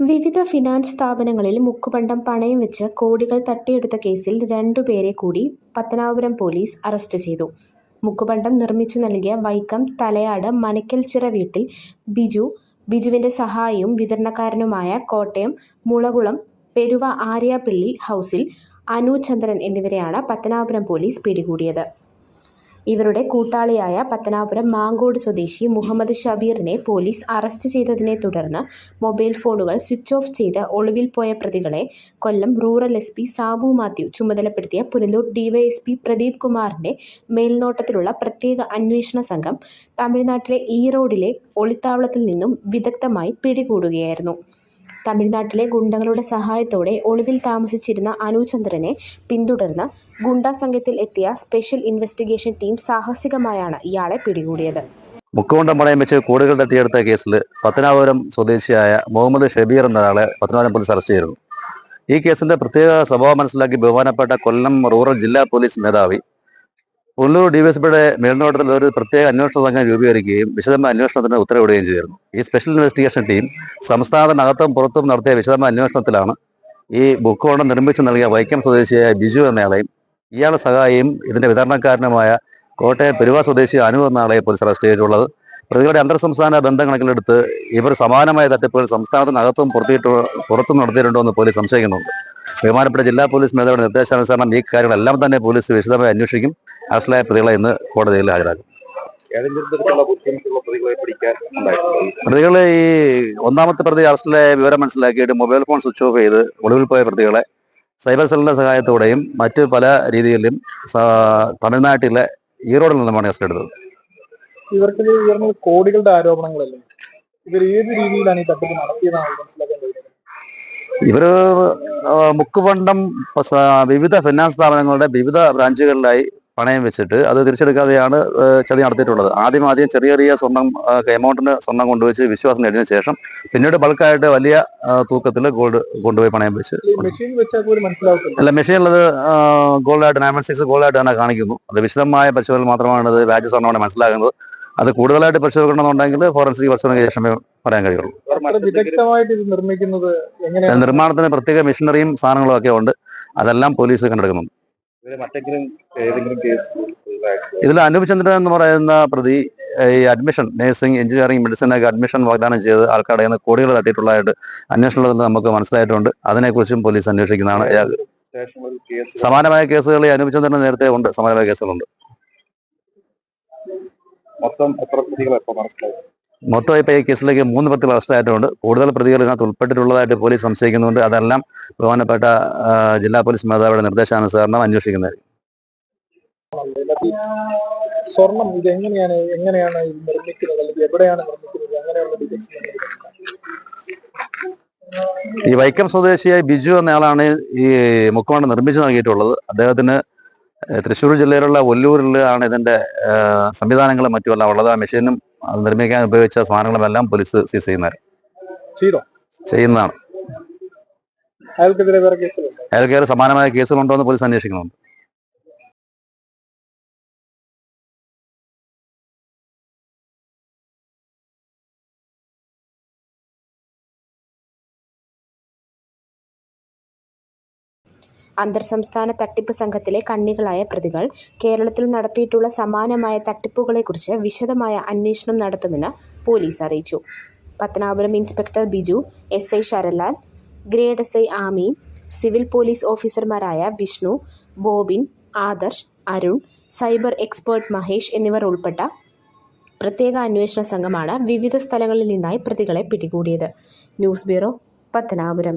വിവിധ ഫിനാൻസ് സ്ഥാപനങ്ങളിൽ മുക്കുപണ്ടം പണയം വെച്ച് കോടികൾ തട്ടിയെടുത്ത കേസിൽ രണ്ടുപേരെ കൂടി പത്തനാപുരം പോലീസ് അറസ്റ്റ് ചെയ്തു. മുക്കുപണ്ടം നിർമ്മിച്ചു നൽകിയ വൈക്കം തലയാട് മനക്കൽച്ചിറ വീട്ടിൽ ബിജു, ബിജുവിന്റെ സഹായിയും വിതരണക്കാരനുമായ കോട്ടയം മുളകുളം പെരുവ ആര്യാപ്പിള്ളി ഹൗസിൽ അനു ചന്ദ്രൻ എന്നിവരെയാണ് പത്തനാപുരം പോലീസ് പിടികൂടിയത്. ഇവരുടെ കൂട്ടാളിയായ പത്തനാപുരം മാങ്കോട് സ്വദേശി മുഹമ്മദ് ഷബീറിനെ പോലീസ് അറസ്റ്റ് ചെയ്തതിനെ തുടർന്ന് മൊബൈൽ ഫോണുകൾ സ്വിച്ച് ഓഫ് ചെയ്ത് ഒളിവിൽ പോയ പ്രതികളെ Kollam rural S P Sabu Mathew ചുമതലപ്പെടുത്തിയ Punalur DYSP Pradeep കുമാറിന്റെ മേൽനോട്ടത്തിലുള്ള പ്രത്യേക അന്വേഷണ സംഘം തമിഴ്നാട്ടിലെ ഈറോഡിലെ ഒളിത്താവളത്തിൽ നിന്നും വിദഗ്ധമായി പിടികൂടുകയായിരുന്നു. തമിഴ്നാട്ടിലെ ഗുണ്ടകളുടെ സഹായത്തോടെ ഒളിവിൽ താമസിച്ചിരുന്ന അനുചന്ദ്രനെ പിന്തുടർന്ന് ഗുണ്ടാ സംഘത്തിൽ എത്തിയ സ്പെഷ്യൽ ഇൻവെസ്റ്റിഗേഷൻ ടീം സാഹസികമായാണ് ഇയാളെ പിടികൂടിയത്. മുക്കുകൊണ്ടം പണയം വെച്ച് കൂടുകൾ തട്ടിയെടുത്ത കേസിൽ പത്തനാപുരം സ്വദേശിയായ മുഹമ്മദ് ഷബീർ എന്നയാളെ പത്തനാപുരം പോലീസ് അറസ്റ്റ് ചെയ്തിരുന്നു. ഈ കേസിന്റെ പ്രത്യേക സ്വഭാവം മനസ്സിലാക്കി ബഹുമാനപ്പെട്ട കൊല്ലം റൂറൽ ജില്ലാ പോലീസ് മേധാവി പുനലൂർ ഡിവൈഎസ്പിയുടെ മേൽനോട്ടത്തിൽ ഒരു പ്രത്യേക അന്വേഷണ സംഘം രൂപീകരിക്കുകയും വിശദമായ അന്വേഷണത്തിന് ഉത്തരവിടുകയും ചെയ്തിരുന്നു. ഈ സ്പെഷ്യൽ ഇൻവെസ്റ്റിഗേഷൻ ടീം സംസ്ഥാനത്തിനകത്തും പുറത്തും നടത്തിയ വിശദമായ അന്വേഷണത്തിലാണ് ഈ ബുക്ക് ഓണം നിർമ്മിച്ചു നൽകിയ വൈക്കം സ്വദേശിയായ ബിജു എന്നയാളെയും ഇയാളെ സഹായിയും ഇതിന്റെ വിതരണക്കാരനുമായ കോട്ടയം പെരുവ സ്വദേശി അനു എന്നയാളെ പോലീസ് അറസ്റ്റ് ചെയ്തിട്ടുള്ളത്. പ്രതികളുടെ അന്തർ സംസ്ഥാന ബന്ധം കണക്കിലെടുത്ത് ഇവർ സമാനമായ തട്ടിപ്പുകൾ സംസ്ഥാനത്തിനകത്തും പുറത്തിട്ട് പുറത്തും നടത്തിയിട്ടുണ്ടോ എന്ന് പോലീസ് സംശയിക്കുന്നുണ്ട്. ബഹുമാനപ്പെട്ട ജില്ലാ പോലീസ് മേധാവിയുടെ നിർദ്ദേശാനുസരണം ഈ കാര്യങ്ങളെല്ലാം തന്നെ പോലീസ് വിശദമായി അന്വേഷിക്കും. അറസ്റ്റിലായ പ്രതികളെ ഇന്ന് കോടതിയിൽ ഹാജരാക്കും. പ്രതികളെ ഈ ഒന്നാമത്തെ പ്രതി അറസ്റ്റിലായ വിവരം മനസ്സിലാക്കിയിട്ട് മൊബൈൽ ഫോൺ സ്വിച്ച് ഓഫ് ചെയ്ത് ഒളിവിൽ പോയ പ്രതികളെ സൈബർ സെല്ലിന്റെ സഹായത്തോടെയും മറ്റ് പല രീതിയിലും തമിഴ്നാട്ടിലെ ഈറോഡിൽ നിന്നുമാണ് അറസ്റ്റ് ഇവർക്കെതിരെ കോടികളുടെ ആരോപണങ്ങളല്ലേ? ഇവർ ഏത് രീതിയിലാണ് ഈ തട്ടിപ്പ് നടത്തിയതാണ് മനസ്സിലാക്കാൻ കഴിയുന്നത്? ഇവർ മുക്കുപണ്ടം വിവിധ ഫിനാൻസ് സ്ഥാപനങ്ങളുടെ വിവിധ ബ്രാഞ്ചുകളിലായി പണയം വെച്ചിട്ട് അത് തിരിച്ചെടുക്കാതെയാണ് ചതി നടത്തിയിട്ടുള്ളത്. ആദ്യം ആദ്യം ചെറിയ ചെറിയ സ്വർണം എമൗണ്ടിന് സ്വർണം കൊണ്ടുവച്ച് വിശ്വാസം നേടിയതിനു ശേഷം പിന്നീട് ബൾക്കായിട്ട് വലിയ തൂക്കത്തിൽ ഗോൾഡ് കൊണ്ടുപോയി പണയം വെച്ച് അല്ല മെഷീനിലത് ഗോൾഡായിട്ട് നയൻ സിക്സ് ഗോൾഡായിട്ട് തന്നെ കാണിക്കുന്നു. അത് വിശദമായ പരിശോധന മാത്രമാണ് ഇത് വ്യാജ സ്വർണമാണ് മനസ്സിലാകുന്നത്. അത് കൂടുതലായിട്ട് പരിശോധിക്കണമെന്നുണ്ടെങ്കിൽ ഫോറൻസിക് പരിശോധനയ്ക്ക് ശേഷമേ പറയാൻ കഴിയുള്ളൂ. നിർമ്മാണത്തിന് പ്രത്യേക മെഷീനറിയും സാധനങ്ങളും ഒക്കെ ഉണ്ട്. അതെല്ലാം പോലീസ് കണ്ടെടുക്കുന്നുണ്ട്. ഇതിൽ അനൂപ് ചന്ദ്രൻ എന്ന് പറയുന്ന പ്രതി ഈ അഡ്മിഷൻ നഴ്സിംഗ് എഞ്ചിനീയറിംഗ് മെഡിസിൻ ഒക്കെ അഡ്മിഷൻ വാഗ്ദാനം ചെയ്ത് ആൾക്കാരുടെ കയ്യിൽ നിന്ന് കോടികൾ തട്ടിയിട്ടുള്ളതായിട്ട് അന്വേഷണത്തിൽ നമുക്ക് മനസ്സിലായിട്ടുണ്ട്. അതിനെക്കുറിച്ചും പോലീസ് അന്വേഷിക്കുന്നതാണ്. സമാനമായ കേസുകൾ ഈ അനൂപ് ചന്ദ്രൻ നേരത്തെ ഉണ്ട്. സമാനമായ കേസുകളുണ്ട്. മൊത്തം എത്ര പ്രതികളെ മനസ്സിലായി മൊത്തം ഇപ്പൊ ഈ കേസിലേക്ക് മൂന്ന് പ്രതികൾ അറസ്റ്റായിട്ടുണ്ട് കൂടുതൽ പ്രതികൾ ഇതിനകത്ത് ഉൾപ്പെട്ടിട്ടുള്ളതായിട്ട് പോലീസ് സംശയിക്കുന്നുണ്ട്. അതെല്ലാം ബഹുമാനപ്പെട്ട ജില്ലാ പോലീസ് മേധാവിയുടെ നിർദ്ദേശാനുസരണം അന്വേഷിക്കുന്നത് സ്വർണം ഇത് എങ്ങനെയാണ് എങ്ങനെയാണ് ഇത് നിർമ്മിക്കുന്നത്? അല്ലെങ്കിൽ എവിടെയാണ് നിർമ്മിക്കുന്നത്? അങ്ങനെയുള്ള ഡീറ്റെയിൽസ് ഈ വൈക്കം സ്വദേശിയായ ബിജു എന്നയാളാണ് ഈ മുക്കുവാണ് നിർമ്മിച്ചു നൽകിയിട്ടുള്ളത്. അദ്ദേഹത്തിന് തൃശൂർ തൃശ്ശൂർ ജില്ലയിലുള്ള ഒല്ലൂരിൽ ആണ് ഇതിന്റെ സംവിധാനങ്ങളും മറ്റുമെല്ലാം ഉള്ളത്. ആ മെഷീനും അത് നിർമ്മിക്കാൻ ഉപയോഗിച്ച സാധനങ്ങളുമെല്ലാം പോലീസ് സീസ് ചെയ്യുന്നത് ചെയ്യുന്നതാണ്. അയാൾക്കെതിരെ സമാനമായ കേസുകളുണ്ടോ എന്ന് പോലീസ് അന്വേഷിക്കുന്നുണ്ട്. അന്തർ സംസ്ഥാന തട്ടിപ്പ് സംഘത്തിലെ കണ്ണികളായ പ്രതികൾ കേരളത്തിൽ നടത്തിയിട്ടുള്ള സമാനമായ തട്ടിപ്പുകളെക്കുറിച്ച് വിശദമായ അന്വേഷണം നടത്തുമെന്ന് പോലീസ് അറിയിച്ചു. Pathanapuram inspector Biju, S I Saralal grade S I Ameen, civil police ഓഫീസർമാരായ വിഷ്ണു, ബോബിൻ, ആദർശ്, അരുൺ, സൈബർ എക്സ്പേർട്ട് മഹേഷ് എന്നിവർ ഉൾപ്പെട്ട പ്രത്യേക അന്വേഷണ സംഘമാണ് വിവിധ സ്ഥലങ്ങളിൽ നിന്നായി പ്രതികളെ പിടികൂടിയത്. News bureau, Pathanapuram